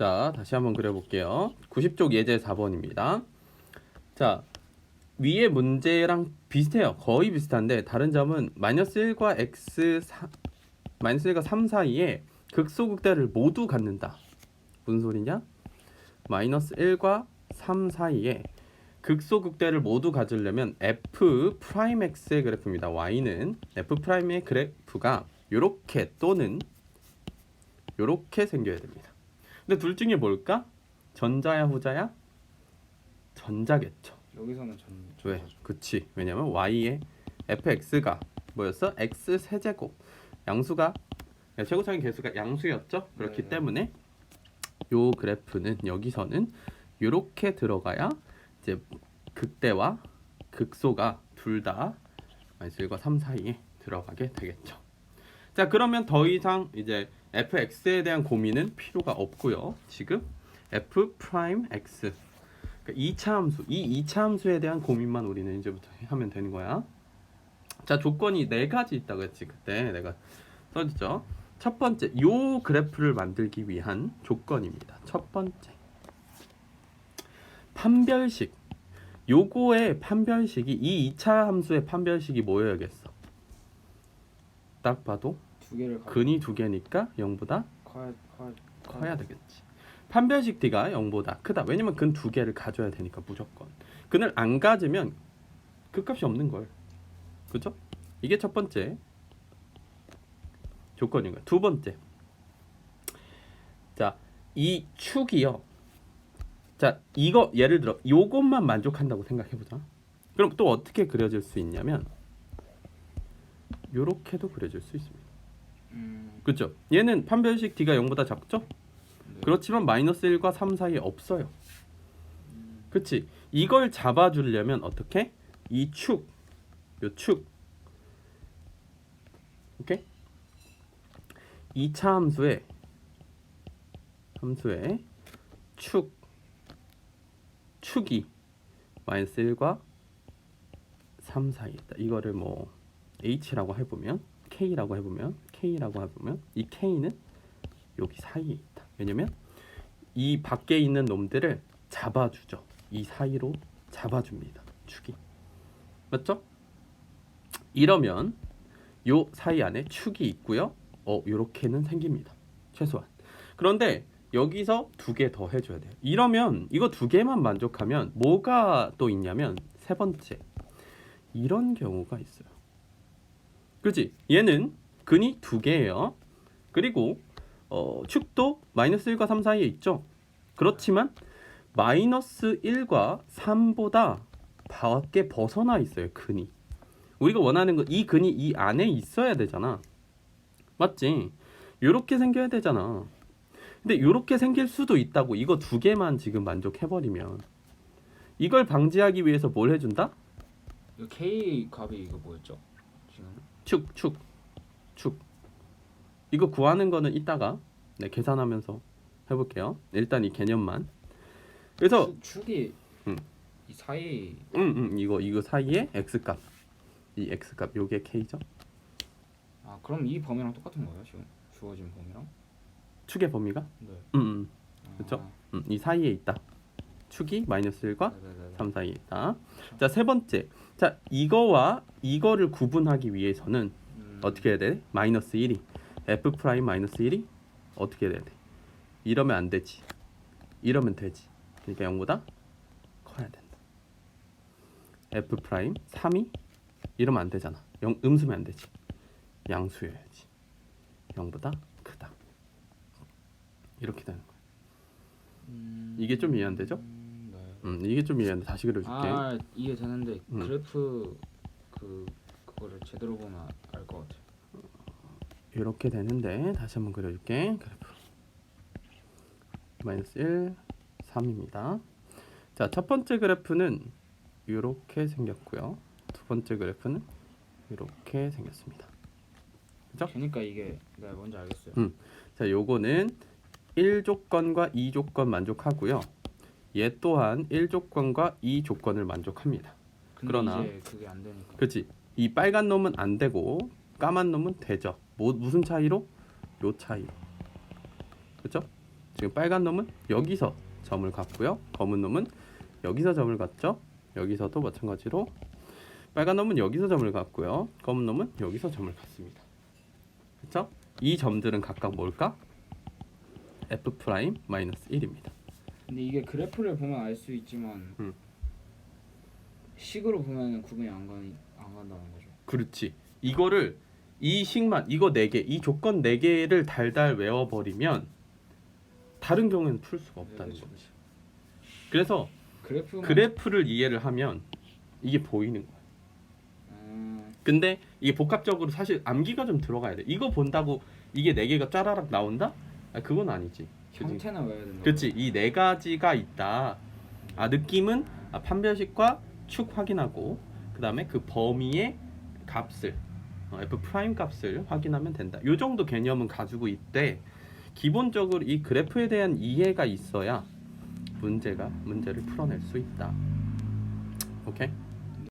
자, 다시 한번 그려볼게요. 90쪽 예제 4번입니다. 자, 위에 문제랑 비슷해요. 거의 비슷한데 다른 점은 마이너스 1과 x 4, 마이너스 1과 3 사이에 극소극대를 모두 갖는다. 무슨 소리냐? 마이너스 1과 3 사이에 극소극대를 모두 가지려면 f 프라임 x의 그래프입니다. y는 f 프라임의 그래프가 요렇게 또는 요렇게 생겨야 됩니다. 근데 둘 중에 뭘까? 전자야 후자야? 전자겠죠. 여기서는 전 왜? 그치. 왜냐면 y의 fx가 뭐였어? x 세제곱. 양수가 최고차의 개수가 양수였죠. 그렇기 네. 때문에 요 그래프는 여기서는 요렇게 들어가야 이제 극대와 극소가 둘 다 마이너스 1과 3 사이에 들어가게 되겠죠. 자, 그러면 더 이상 이제 fx에 대한 고민은 필요가 없고요. 지금 f 프라임 x 그러니까 2차 함수, 이 2차 함수에 대한 고민만 우리는 이제부터 하면 되는 거야. 자, 조건이 네 가지 있다고 했지. 그때 내가 써줬죠. 첫 번째, 요 그래프를 만들기 위한 조건입니다. 첫 번째. 판별식. 요거의 판별식이 이 2차 함수의 판별식이 뭐여야겠어? 딱 봐도 두 개를 가 근이 두 개니까 0보다 커야 커야 커야 되겠지. 판별식 D가 0보다 크다. 왜냐면 근 두 개를 가져야 되니까 무조건. 근을 안 가지면 그 값이 없는 걸. 그죠? 이게 첫 번째 조건인 거야. 두 번째. 자, 이 축이요. 자, 이거 예를 들어 요것만 만족한다고 생각해 보자. 그럼 또 어떻게 그려질 수 있냐면 요렇게도 그려질 수 있습니다. 음, 그죠? 얘는 판별식 D가 0보다 작죠? 네. 그렇지만 마이너스 1과 3 사이에 없어요. 그치? 이걸 잡아주려면 어떻게? 이 축, 요 축, 오케이? 2차 함수의 함수의 축, 축이 마이너스 1과 3 사이에 있다. 이거를 뭐 h라고 해보면 k라고 해보면 k라고 해보면 이 k는 여기 사이에 있다. 왜냐면 이 밖에 있는 놈들을 잡아주죠. 이 사이로 잡아줍니다. 축이 맞죠? 이러면 요 사이 안에 축이 있고요. 어 요렇게는 생깁니다. 최소한. 그런데 여기서 두 개 더 해줘야 돼요. 이러면 이거 두 개만 만족하면 뭐가 또 있냐면 세 번째 이런 경우가 있어요. 그렇지? 얘는 근이 두 개예요. 그리고 어, 축도 마이너스 1과 3 사이에 있죠. 그렇지만 마이너스 1과 3보다 밖에 벗어나 있어요. 근이. 우리가 원하는 건 이 근이 이 안에 있어야 되잖아. 맞지? 요렇게 생겨야 되잖아. 근데 요렇게 생길 수도 있다고 이거 두 개만 지금 만족해버리면 이걸 방지하기 위해서 뭘 해준다? 이거 K 값이 이거 뭐였죠? 지금 축, 축, 축. 이거 구하는 거는 이따가 네, 계산하면서 해볼게요. 일단 이 개념만. 그래서 축, 축이 음. 이 사이 음, 음, 이거 이거 사이에 x 값, 이 x 값, 요게 k죠. 아 그럼 이 범위랑 똑같은 거예요 지금 주어진 범위랑? 축의 범위가, 네. 음, 음, 아, 그쵸? 음, 이 사이에 있다. 축이 마이너스 1과 네네네. 3 사이에 있다. 자, 세 번째. 자, 이거와 이거를 구분하기 위해서는 음, 어떻게 해야 돼? 마이너스 1이 f 프라임 마이너스 1이 어떻게 해야 돼? 이러면 안 되지. 이러면 되지. 그러니까 0보다 커야 된다. f 프라임 3이 이러면 안 되잖아. 0 음수면 안 되지. 양수여야지. 0보다 크다. 이렇게 되는 거야. 음, 이게 좀 이해 안 되죠? 음, 네. 음, 이게 좀 이해하는데 다시 그려줄게. 아 이해 되는데 음. 그래프 그 그거를 제대로 보면 알 것 같아. 이렇게 되는데 다시 한번 그려줄게 그래프 마이너스 1 3입니다 자 첫 번째 그래프는 이렇게 생겼고요 두 번째 그래프는 이렇게 생겼습니다 그죠? 그러니까 이게 네 뭔지 알겠어요. 음. 자 요거는 1조건과 2조건 만족하고요 얘 또한 1조건과 2조건을 만족합니다 그러나- 그게 안 되니까. 그렇지 이 빨간 놈은 안 되고 까만 놈은 되죠 뭐, 무슨 차이로? 요 차이로 그죠? 지금 빨간 놈은 여기서 점을 갖고요. 검은 놈은 여기서 점을 갖죠. 여기서도 마찬가지로 빨간 놈은 여기서 점을 갖고요. 검은 놈은 여기서 점을 갖습니다. 그렇죠? 이 점들은 각각 뭘까? f 프라임 마이너스 1입니다. 근데 이게 그래프를 보면 알 수 있지만 음. 식으로 보면 구분이 안 가니 안 간다는 거죠. 그렇지. 이거를 이 식만 이거 네 개, 이 조건 네 개를 달달 외워버리면 다른 경우에는 풀 수가 없다는 그렇죠, 거지. 그래서 그래프만 그래프를 이해를 하면 이게 보이는 거야. 아, 근데 이게 복합적으로 사실 암기가 좀 들어가야 돼. 이거 본다고 이게 네 개가 짜라락 나온다? 아, 그건 아니지. 형태는 외워야 된다. 그렇지. 이 네 가지가 있다. 아 느낌은 아, 판별식과 축 확인하고 그 다음에 그 범위의 값을 어, f 프라임 값을 확인하면 된다. 요 정도 개념은 가지고 있대. 기본적으로 이 그래프에 대한 이해가 있어야 문제가 문제를 풀어낼 수 있다. 오케이?